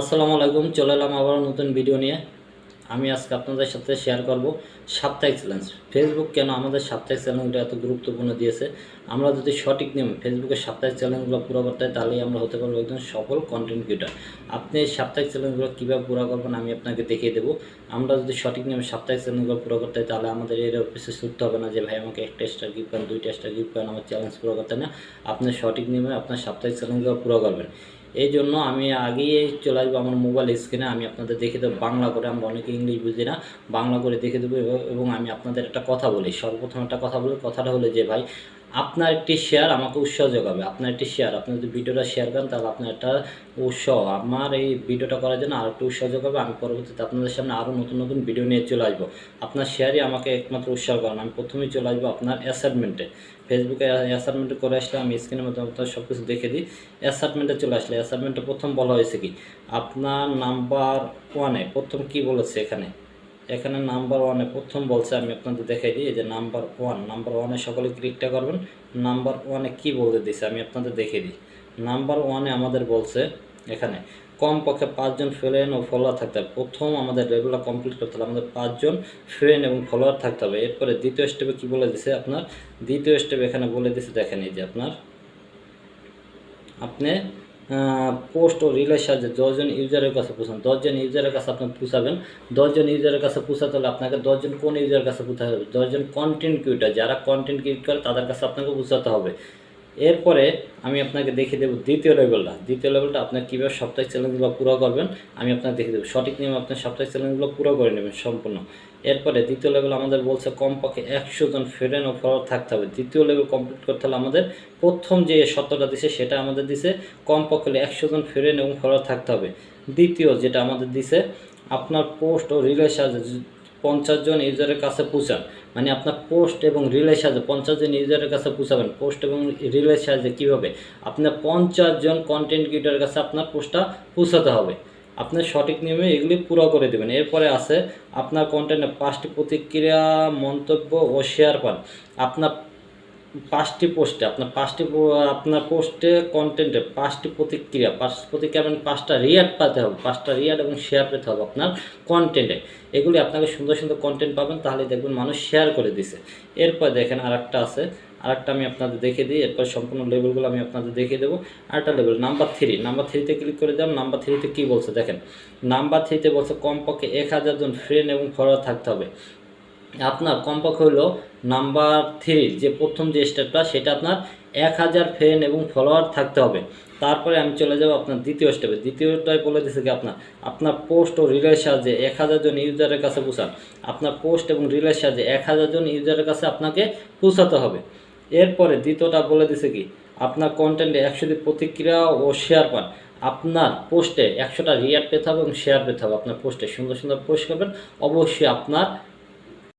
আসসালামু আলাইকুম, চলে এলাম আবার নতুন ভিডিও নিয়ে। আমি আজকে আপনাদের সাথে শেয়ার করব সাপ্তাহিক চ্যালেঞ্জ ফেসবুক কেন আমাদের সাপ্তাহিক চ্যালেঞ্জটা এত গুরুত্বপূর্ণ দিয়েছে? আমরা যদি সঠিক নিয়মে ফেসবুকের সাপ্তাহিক চ্যালেঞ্জগুলো পুরো করতে হয়, তাহলেই আমরা হতে পারব একজন সফল কন্টেন্ট ক্রিয়েটার আপনি এই সাপ্তাহিক চ্যালেঞ্জগুলো কীভাবে পুরো করবেন, আমি আপনাকে দেখিয়ে দেবো। আমরা যদি সঠিক নিয়মে সাপ্তাহিক চ্যালেঞ্জগুলো পুরো করতে তাহলে আমাদের এর অফিসে ছুটতে হবে না যে, ভাই, আমাকে একটা স্টার গিফট করেন দুইটা স্টার গিফট করেন আমার চ্যালেঞ্জ পুরো করতে না। আপনি সঠিক নিয়মে আপনার সাপ্তাহিক চ্যালেঞ্জগুলো পুরো করবেন। এই জন্য আমি আগেই চলে আসব আমার মোবাইল স্ক্রিনে আমি আপনাদের দেখে দেবো, বাংলা করে আমরা অনেকে ইংলিশ বুঝি না, বাংলা করে দেখে দেবো এবং- আমি আপনাদের একটা কথা বলি। সর্বপ্রথম একটা কথা বলি, কথাটা হলো যে ভাই আপনার একটি শেয়ার আমাকে উৎসাহ যোগাবে। আপনার একটি শেয়ার আপনি যদি ভিডিওটা শেয়ার করেন, তাহলে আপনার একটা উৎসাহ, আমার এই ভিডিওটা করার জন্য আরও একটু উৎসাহ যোগাবে। আমি পরবর্তীতে আপনাদের সামনে আরও নতুন নতুন ভিডিও নিয়ে চলে আসব। আপনার শেয়ারই আমাকে একমাত্র উৎসাহ করেন আমি প্রথমেই চলে আসব আপনার অ্যাসাইনমেন্টে ফেসবুকে অ্যাসাইনমেন্টে করে আসলে আমি স্ক্রিনের মধ্যে আপনার সব কিছু দেখে দিই। অ্যাসাইনমেন্টে চলে আসলে অ্যাসাইনমেন্টে প্রথম বলা হয়েছে কি? আপনার নাম্বার ওয়ানে প্রথম কি বলেছে এখানে? এখানে নাম্বার ওয়ানে প্রথম বলছে, আমি আপনাদের দেখাই দিই যে নাম্বার ওয়ান নাম্বার ওয়ানে সকলে ক্লিকটা করবেন, নাম্বার ওয়ানে কি বলতে দিছে আমি আপনাদের দেখে দিই। নাম্বার ওয়ানে আমাদের বলছে, এখানে, কমপক্ষে পাঁচজন ফ্রেন্ড ও ফলোয়ার থাকতে হবে। প্রথম আমাদের রেগুলার কমপ্লিট করতে হবে, আমাদের পাঁচজন ফ্রেন্ড এবং ফলোয়ার থাকতে হবে। এরপরে দ্বিতীয় স্টেপে কি বলে দিছে আপনার? দ্বিতীয় স্টেপ এখানে বলে দিছে, দেখেন এই যে আপনার, আপনি পোস্ট ও রিলের সাহায্যে দশজন ইউজারের কাছে পৌঁছান। দশজন ইউজারের কাছে আপনি পৌঁছাবেন। দশজন ইউজারের কাছে পৌঁছাতে হলে আপনাকে দশজন কোন ইউজারের কাছে পৌঁছাতে হবে? দশজন কন্টেন্ট ক্রিয়েটার যারা কন্টেন্ট ক্রিয়েট করে তাদের কাছে আপনাকে পৌঁছাতে হবে। এরপরে আমি আপনাকে দেখিয়ে দেবো দ্বিতীয় লেভেলটা। দ্বিতীয় লেভেলটা আপনার কীভাবে সাপ্তাহিক চ্যালেঞ্জগুলো পুরো করবেন, আমি আপনাকে দেখিয়ে দেবো। সঠিক নিয়মে আপনার সাপ্তাহিক চ্যালেঞ্জগুলো পুরো করে নেবেন সম্পূর্ণ। এরপরে দ্বিতীয় লেভেল আমাদের বলছে কমপক্ষে একশো জন ফ্রেন্ড ও ফলোয়ার থাকতে হবে। দ্বিতীয় লেভেল কমপ্লিট করতে হলে আমাদের প্রথম যে সত্যটা দিছে সেটা আমাদের দিছে কমপক্ষে একশো জন ফ্রেন্ড এবং ফলোয়ার থাকতে হবে। দ্বিতীয় যেটা আমাদের দিছে, আপনার পোস্ট ও রিলের সাহায্যে পঞ্চাশ জন ইউজারের কাছে পৌঁছান। মানে আপনার পোস্ট এবং রিলের সাহায্যে পঞ্চাশ জন ইউজারের কাছে পৌঁছাবেন। পোস্ট এবং রিলের সাহায্যে কীভাবে? আপনার পঞ্চাশ জন কন্টেন্ট ক্রিয়েটারের কাছে আপনার পোস্টটা পৌঁছাতে হবে। আপনার সঠিক নিয়মে এগুলি পুরো করে দেবেন। এরপরে আছে আপনার কন্টেন্টে পাঁচটি প্রতিক্রিয়া, মন্তব্য ও শেয়ার পান। আপনার পাঁচটি পোস্টে, আপনার পাঁচটি আপনার পোস্টে কন্টেন্টে পাঁচটি প্রতিক্রিয়া, পাঁচ প্রতিক্রিয়া মানে পাঁচটা রিয়াড পেতে হবে, পাঁচটা রিয়াড এবং শেয়ার পেতে হবে আপনার কন্টেন্টে এগুলি আপনাকে সুন্দর সুন্দর কন্টেন্ট পাবেন তাহলে দেখবেন মানুষ শেয়ার করে দিছে। এরপর দেখেন আরেকটা আছে, আরেকটা আমি আপনাদের দেখে দিই, এরপর সম্পূর্ণ লেভেলগুলো আমি আপনাদের দেখিয়ে দেবো। আরেকটা লেভেল নাম্বার থ্রি নাম্বার থ্রিতে ক্লিক করে দিলাম নাম্বার থ্রিতে কী বলছে দেখেন নাম্বার থ্রিতে বলছে কমপক্ষে এক হাজার জন ফ্রেন্ড এবং ফলোয়ার থাকতে হবে। আপনার কমপক্ষে হলো নাম্বার থ্রির যে প্রথম যে স্টেপটা সেটা আপনার এক হাজার ফ্রেন্ড এবং ফলোয়ার থাকতে হবে। তারপরে আমি চলে যাব আপনার দ্বিতীয় স্টেপে দ্বিতীয়টাই বলে দিচ্ছে কি আপনার আপনার পোস্ট ও রিলের সাহায্যে এক হাজার জন ইউজারের কাছে পৌঁছান। আপনার পোস্ট এবং রিলের সাহায্যে এক হাজার জন ইউজারের কাছে আপনাকে পৌঁছাতে হবে। এরপরে দ্বিতীয়টা বলে দিছে কি, আপনার কন্টেন্টে একশোটি প্রতিক্রিয়া ও শেয়ার পান। আপনার পোস্টে একশোটা রিয়ার পেতে হবে এবং শেয়ার পেতে হবে। আপনার পোস্টে সুন্দর সুন্দর পোস্ট করবেন। অবশ্যই আপনার